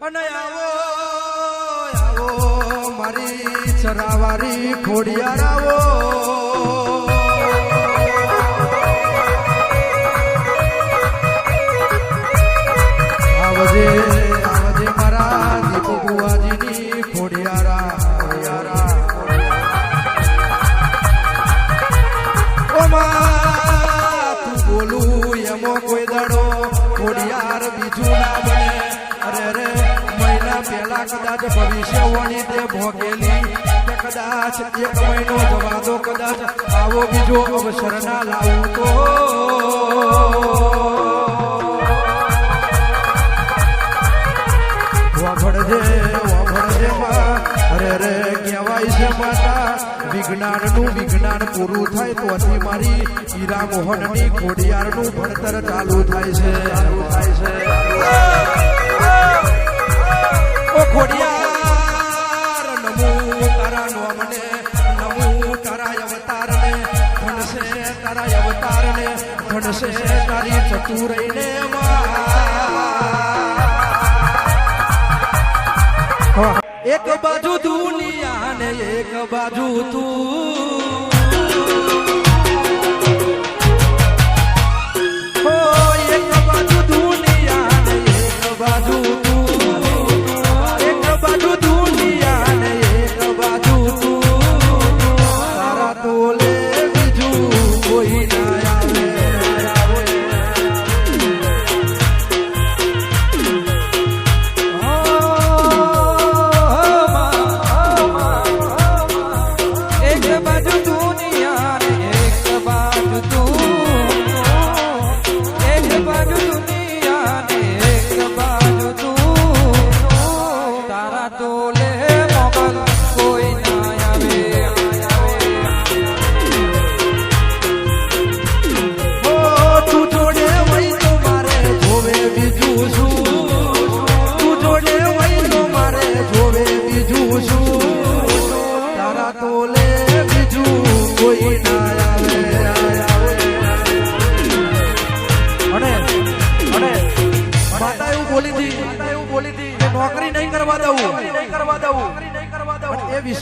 અને આવો આવો મારી ખોડિયાર આવો પહેલા કદાચ ભવિષ્યવાણી તે ભોગેલી. કદાચ એક મહિનો જવા દો કદાચ આવો બીજો અવસર ના લાવો તો વાઘડજે માં, અરે રે, કહેવાય છે માતા. વિજ્ઞાનનું વિજ્ઞાન પૂરું થાય તોથી મારી હીરા મોહનની ખોડિયાર નું ભણતર ચાલુ થાય છે, ચાલુ થાય છે. તારા નોમને નમો તારા અવતારને ધનશે તારા ચતુરઈને માં એક બાજુ દુનિયા ને એક બાજુ તું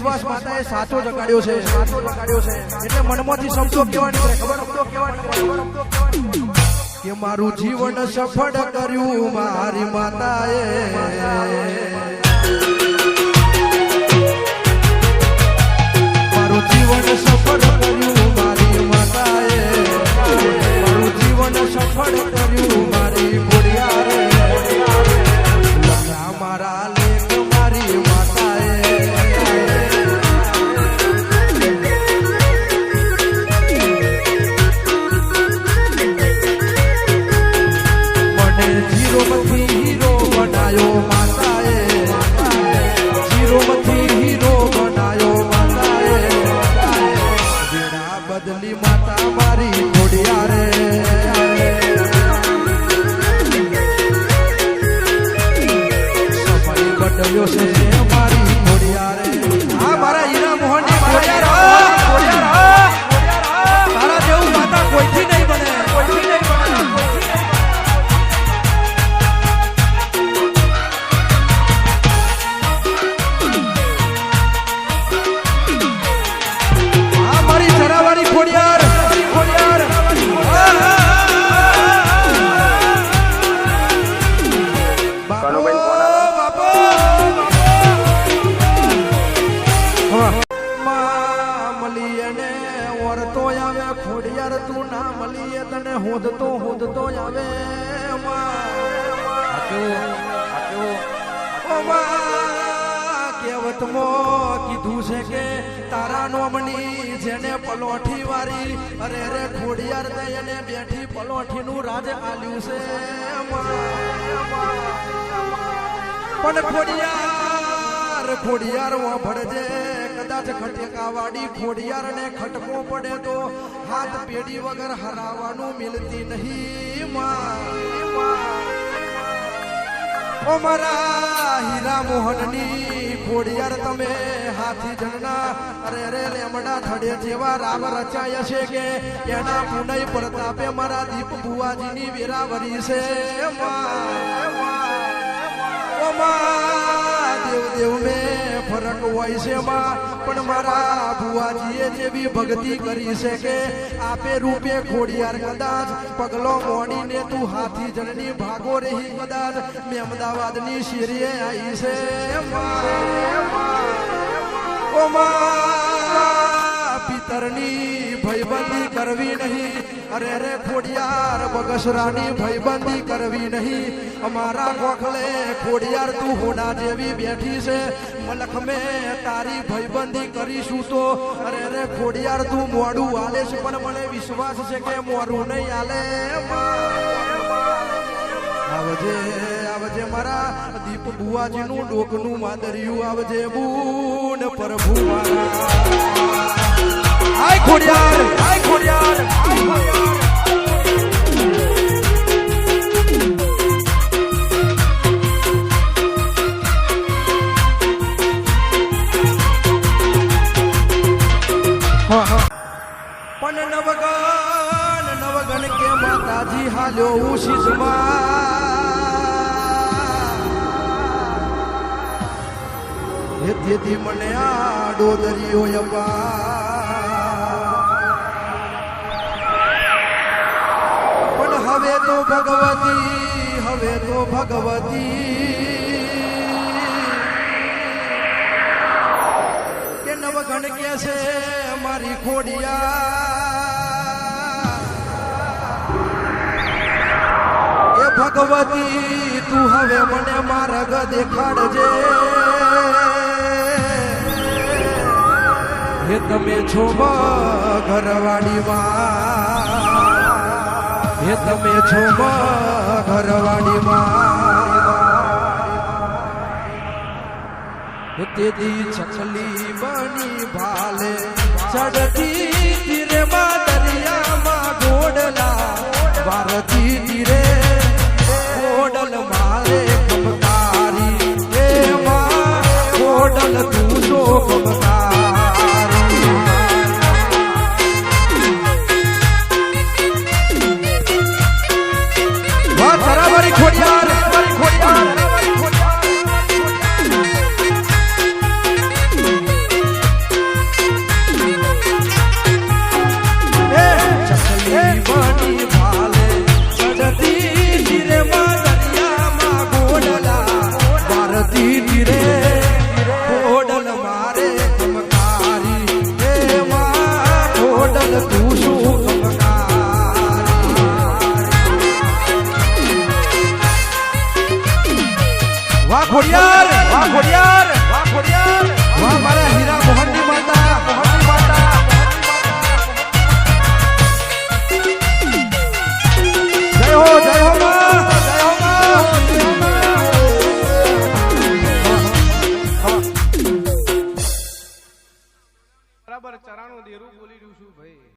વિશ્વાસ માતાએ સાચો જગાડ્યો છે સાચો જગાડ્યો છે. એટલે મનમાંથી શબ્દો કેવા નીકળે ખબર શબ્દો કેવા કે મારું જીવન સફળ કર્યું મારી માતાએ. મારું જીવન સફળ કર્યું આવે કીધું છે કે તારા નોમની જેને પલોઠી વારી અરે રે ખોડિયાર તે બેઠી પલોઠી નું રાજ આલ્યું છે પણ ખોડિયાર ખોડિયાર વાભળજે કદાચ ખટેકા વાડી ખોડિયાર ને ખટકો પડે તો હાથ પેઢી વગર હરાવાનું મિલતી નહીં. ઓ મારા હીરા મોહનની તમે હાથી જણના અરે રે લેમડા થડે જેવા રામ રચાય છે કે એના પુનય પ્રતાપે મારા દીપ બુવાજીની વેરાવરી છે. માં, દેવ દેવ મેં ફરક હોય છે માં. પણ મારા ભુવાજીએ જેવી ભક્તિ કરી છે કે આપે રૂપે ખોડિયાર કદાચ પગલો મોડીને તું હાથી જણની ભાગો રહી કદાચ. મેં અમદાવાદની શેરીએ આવી છે. માં. પિતરની ભયબંધી કરવી નહીં. અરે રે ખોડિયાર, બગસરાની ભયબંધી કરવી નહીં. અમારા ગોખલે, ખોડિયાર, તું હોના જેવી બેઠી છે. મલખ મેં, તારી ભયબંધી કરીશું તો. અરે રે ખોડિયાર, તું મોડું આલે છે, પણ મને વિશ્વાસ છે કે મોડું નહીં આલે. આવજે આવજે મારા દીપ બુવાજીનું ડોકનું માદરિયું આવજે બૂન પ્રભુ મારા આય ખોડિયાર આય ખોડિયાર પણ નવગણ નવગણ કે માતાજી હાલ્યો ઉશીસમાં હે મને આડો દરિયો અપા હવે તો ભગવતી, હવે તો ભગવતી. કે નવગણ કે છે મારી ખોડિયા? એ ભગવતી, તું હવે મને માર્ગ દેખાડજે. હે તમે છો ઘરવાડીમાં હે તમે છો ઘરવાડીમાં તેથી છકલી બની ભાલે. ચડતી